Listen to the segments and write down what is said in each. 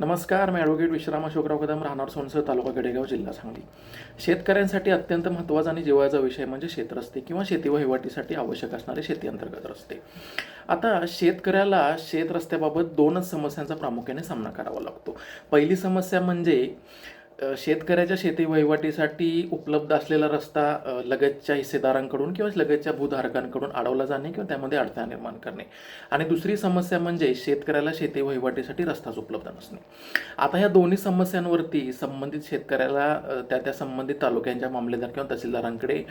नमस्कार मी ॲडव्होकेट विश्राम अशोकराव कदम राहणार सोनसर तालुका गडेगाव जिल्हा सांगली. शेतकऱ्यांसाठी अत्यंत महत्त्वाचा आणि जिव्हाळ्याचा विषय म्हणजे शेतरस्ते किंवा शेती वहिवाटीसाठी आवश्यक असणारे शेती अंतर्गत रस्ते. आता शेतकऱ्याला शेतरस्त्याबाबत दोनच समस्यांचा प्रामुख्याने सामना करावा लागतो. पहिली समस्या म्हणजे शेतकऱ्याच्या शेती वहिवाटीसाठी उपलब्ध असलेला रस्ता लगतच्या हिस्सेदारांकडून किंवा लगतच्या भूधारकांकडून अडवला जाणे किंवा त्यामध्ये अडथळा निर्माण करणे. आणि दुसरी समस्या म्हणजे शेतकऱ्याला शेती वहिवाटीसाठी रस्ताच उपलब्ध नसणे. आता ह्या दोन्ही समस्यांवरती संबंधित शेतकऱ्याला त्या त्या संबंधित तालुक्यांच्या मामलेदार किंवा तहसीलदारांकडे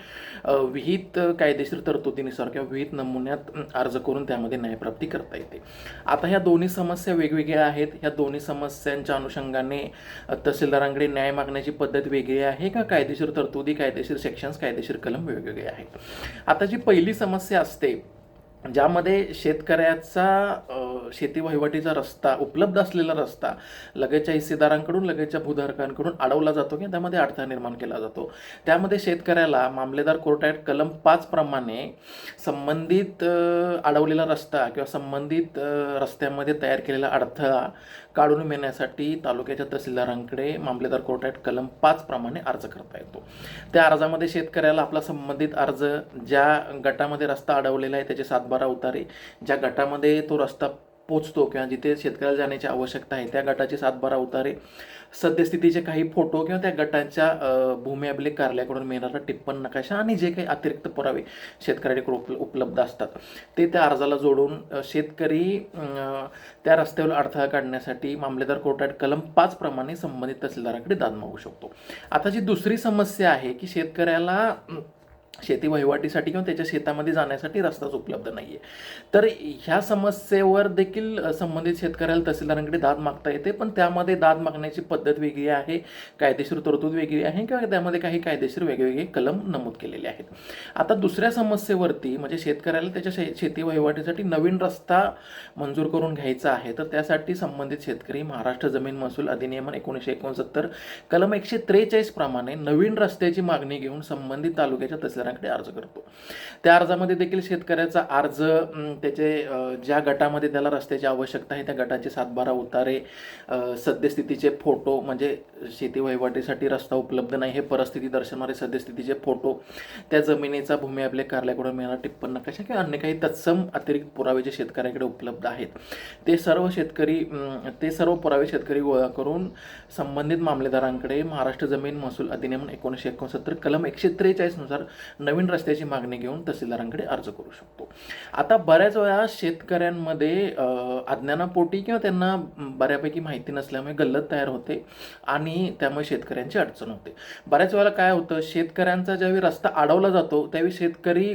विहित कायदेशीर तरतुदीनुसार किंवा विहित नमुन्यात अर्ज करून त्यामध्ये न्यायप्राप्ती करता येते. आता ह्या दोन्ही समस्या वेगवेगळ्या आहेत. ह्या दोन्ही समस्यांच्या अनुषंगाने तहसीलदारांकडे न्याय मागण्याची पद्धत वेगळी आहे का? कायदेशीर तरतुदी कायदेशीर सेक्शन्स कायदेशीर कलम वेगवेगळे आहेत. आता जी पहिली समस्या असते ज्यामध्ये शेतकऱ्याचा शेती वहिवाटीचा रस्ता उपलब्ध असलेला रस्ता लगेचच्या हिस्सेदारांकडून लगेचच्या भूधारकांकडून अडवला जातो किंवा त्यामध्ये अडथळा निर्माण केला जातो. त्यामध्ये शेतकऱ्याला मामलेदार कोर्ट कलम पाच प्रमाणे संबंधित अडवलेला रस्ता किंवा संबंधित रस्त्यामध्ये तयार केलेला अडथळा काढून मिळण्यासाठी तालुक्याच्या तहसीलदारांकडे मामलेदार कोर्ट कलम पाच प्रमाणे अर्ज करता येतो. त्या अर्जामध्ये शेतकऱ्याला आपला संबंधित अर्ज ज्या गटामध्ये रस्ता अडवलेला आहे त्याचे सातबारा उतारे ज्या गटामध्ये तो रस्ता पोचतो किंवा जिथे शेतकऱ्याला जाण्याची आवश्यकता आहे त्या गटाचे सातबारा उतारे सद्यस्थितीचे काही फोटो किंवा त्या गटांच्या भूमी अभिलेख कार्यालयाकडून मिळणारा टिप्पण नकाशा आणि जे काही अतिरिक्त पुरावे शेतकऱ्याकडे उप उपलब्ध असतात. ते त्या अर्जाला जोडून शेतकरी त्या रस्त्यावर अडथळा काढण्यासाठी मामलेदार कोर्टात कलम पाच प्रमाणे संबंधित तहसीलदाराकडे दाद मागू शकतो. आता जी दुसरी समस्या आहे की शेतकऱ्याला शेती वहिवाटीसाठी किंवा त्याच्या शेतामध्ये जाण्यासाठी रस्ताच उपलब्ध नाही आहे तर ह्या समस्येवर देखील संबंधित शेतकऱ्याला तहसीलदारांकडे दाद मागता येते पण त्यामध्ये दाद मागण्याची पद्धत वेगळी आहे कायदेशीर तरतूद वेगळी आहे किंवा त्यामध्ये काही कायदेशीर वेगवेगळे कलम नमूद केलेले आहेत. आता दुसऱ्या समस्येवरती म्हणजे शेतकऱ्याला त्याच्या शे शेती वहिवाटीसाठी नवीन रस्ता मंजूर करून घ्यायचा आहे तर त्यासाठी संबंधित शेतकरी महाराष्ट्र जमीन महसूल अधिनियम एकोणीसशे एकोणसत्तर कलम एकशे त्रेचाळीस प्रमाणे नवीन रस्त्याची मागणी घेऊन संबंधित तालुक्याच्या तहसीलदारांकडे अर्ज करतो. त्या अर्जामध्ये देखील शेतकऱ्याचा अर्ज त्याचे ज्या गटामध्ये त्याला रस्त्याची आवश्यकता आहे त्या गटाचे सातबारा उतारे सद्यस्थितीचे फोटो म्हणजे शेती वहिवाटीसाठी रस्ता उपलब्ध नाही हे परिस्थिती दर्शवणारे सद्यस्थितीचे फोटो त्या जमिनीचा भूमी आपल्या कार्यालयाकडून मिळणारा टिप्पण नकाशा किंवा अन्य काही तत्सम अतिरिक्त पुरावे जे शेतकऱ्याकडे उपलब्ध आहेत. ते सर्व शेतकरी ते सर्व पुरावे शेतकरी गोळा करून संबंधित मामलेदारांकडे महाराष्ट्र जमीन महसूल अधिनियम एकोणीसशे एकोणसत्तर कलम एकशे त्रेचाळीसनुसार नवीन रस्त्याची मागणी घेऊन तहसीलदारांकडे अर्ज करू शकतो. आता बऱ्याच वेळा शेतकऱ्यांमध्ये अज्ञानापोटी किंवा त्यांना बऱ्यापैकी माहिती नसल्यामुळे गल्लत तयार होते आणि त्यामुळे शेतकऱ्यांची अडचण होते. बऱ्याच वेळेला काय होतं शेतकऱ्यांचा ज्यावेळी रस्ता अडवला जातो त्यावेळी शेतकरी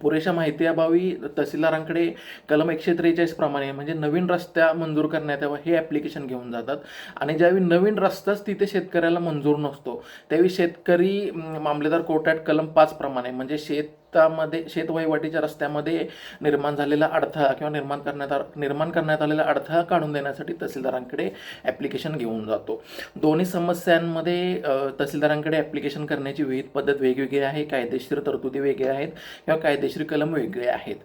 पुरेशा माहिती अभावी तहसीलदारांकडे कलम एकशे त्रेचाळीस प्रमाणे म्हणजे नवीन रस्त्या मंजूर करण्यात यावं हे ॲप्लिकेशन घेऊन जातात. आणि ज्यावेळी नवीन रस्ताच तिथे शेतकऱ्याला मंजूर नसतो त्यावेळी शेतकरी मामलेदार कोर्टात कलम पाच प्रमाणे म्हणजे शेत रस्त्यामध्ये शेतवहिवाटीच्या रस्त्यामध्ये निर्माण झालेला अडथळा किंवा निर्माण करण्यात आ- निर्माण करण्यात आलेला अडथळा काढून देण्यासाठी तहसीलदारांकडे ॲप्लिकेशन घेऊन जातो. दोन्ही समस्यांमध्ये तहसीलदारांकडे ॲप्लिकेशन करण्याची विविध पद्धत वेगवेगळी आहे. कायदेशीर तरतुदी वेगळ्या आहेत किंवा कायदेशीर कलम वेगळे आहेत.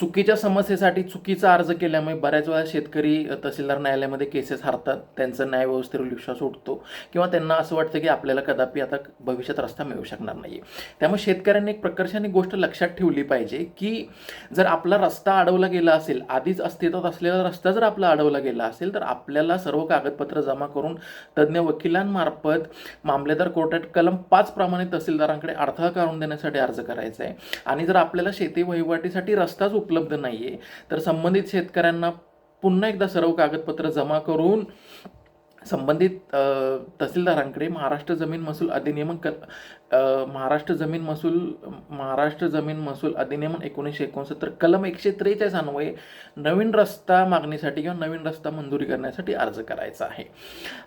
चुकीच्या समस्येसाठी चुकीचा अर्ज केल्यामुळे बऱ्याच वेळा शेतकरी तहसीलदार न्यायालयामध्ये केसेस हारतात. त्यांचं न्याय व्यवस्थेवर विश्वास उठतो किंवा त्यांना असं वाटतं की आपल्याला कदापि आता भविष्यात रस्ता मिळू शकणार नाही त्यामुळे शेतकऱ्यांनी एक प्रकर्षाने गोष्ट लक्षात ठेवली पाहिजे की जर आपला रस्ता अडवला गेला असेल आधीच अस्तित्वात असलेला रस्ता जर आपला अडवला गेला असेल तर आपल्याला सर्व कागदपत्र जमा करून तज्ज्ञ वकिलांमार्फत मामलेदार कोर्टात कलम पाच प्रमाणे तहसीलदारांकडे अडथळा काढून देण्यासाठी अर्ज करायचा आहे. आणि जर आपल्याला शेती वहिवाटीसाठी रस्ताच उपलब्ध नाही आहे तर संबंधित शेतकऱ्यांना पुन्हा एकदा सर्व कागदपत्र जमा करून संबंधित तहसीलदारांकडे महाराष्ट्र जमीन महसूल अधिनियम क महाराष्ट्र जमीन महसूल महाराष्ट्र जमीन महसूल अधिनियम एकोणीसशे एकोणसत्तर कलम एकशे त्रेचाळीस अन्वये नवीन रस्ता मागणीसाठी किंवा नवीन रस्ता मंजुरी करण्यासाठी अर्ज करायचा आहे.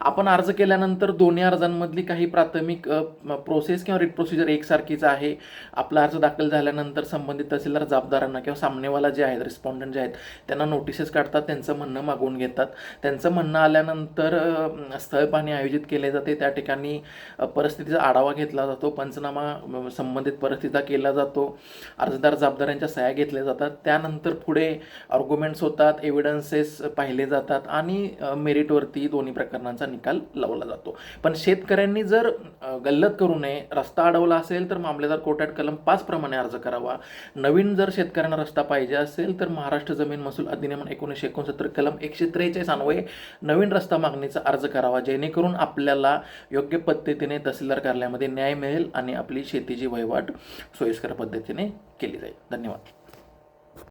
आपण अर्ज केल्यानंतर दोन्ही अर्जांमधली काही प्राथमिक प्रोसेस किंवा रिट प्रोसिजर एकसारखीच आहे. आपला अर्ज दाखल झाल्यानंतर संबंधित तहसीलदार जबाबदारांना किंवा सामनेवाला जे आहेत रिस्पॉन्डंट जे आहेत त्यांना नोटिसेस काढतात त्यांचं म्हणणं मागवून घेतात. त्यांचं म्हणणं आल्यानंतर स्थळ पाहणी आयोजित केले जाते. त्या ठिकाणी परिस्थितीचा आढावा घेतला जातो. पंचनामा संबंधित परिस्थितीचा केला जातो. अर्जदार जबाबदाऱ्यांच्या सह्या घेतल्या जातात. त्यानंतर पुढे आर्ग्युमेंट्स होतात एव्हिडन्सेस पाहिले जातात आणि मेरिटवरती दोन्ही प्रकरणांचा निकाल लावला जातो. पण शेतकऱ्यांनी जर गल्लत करू नये रस्ता अडवला असेल तर मामलेदार कोर्टात कलम पाच प्रमाणे अर्ज करावा. नवीन जर शेतकऱ्यांना रस्ता पाहिजे असेल तर महाराष्ट्र जमीन महसूल अधिनियम एकोणीसशे एकोणसत्तर कलम एकशे त्रेचाळीस अन्वये नवीन रस्ता मागणीचा अर्ज करावा. जेणेकरून आपल्याला योग्य पद्धतीने तहसीलदार कार्यालयामध्ये न्याय मिळेल. आणि आपली शेतीची वहिवाट सोयीस्कर पद्धतीने केली जाईल. धन्यवाद.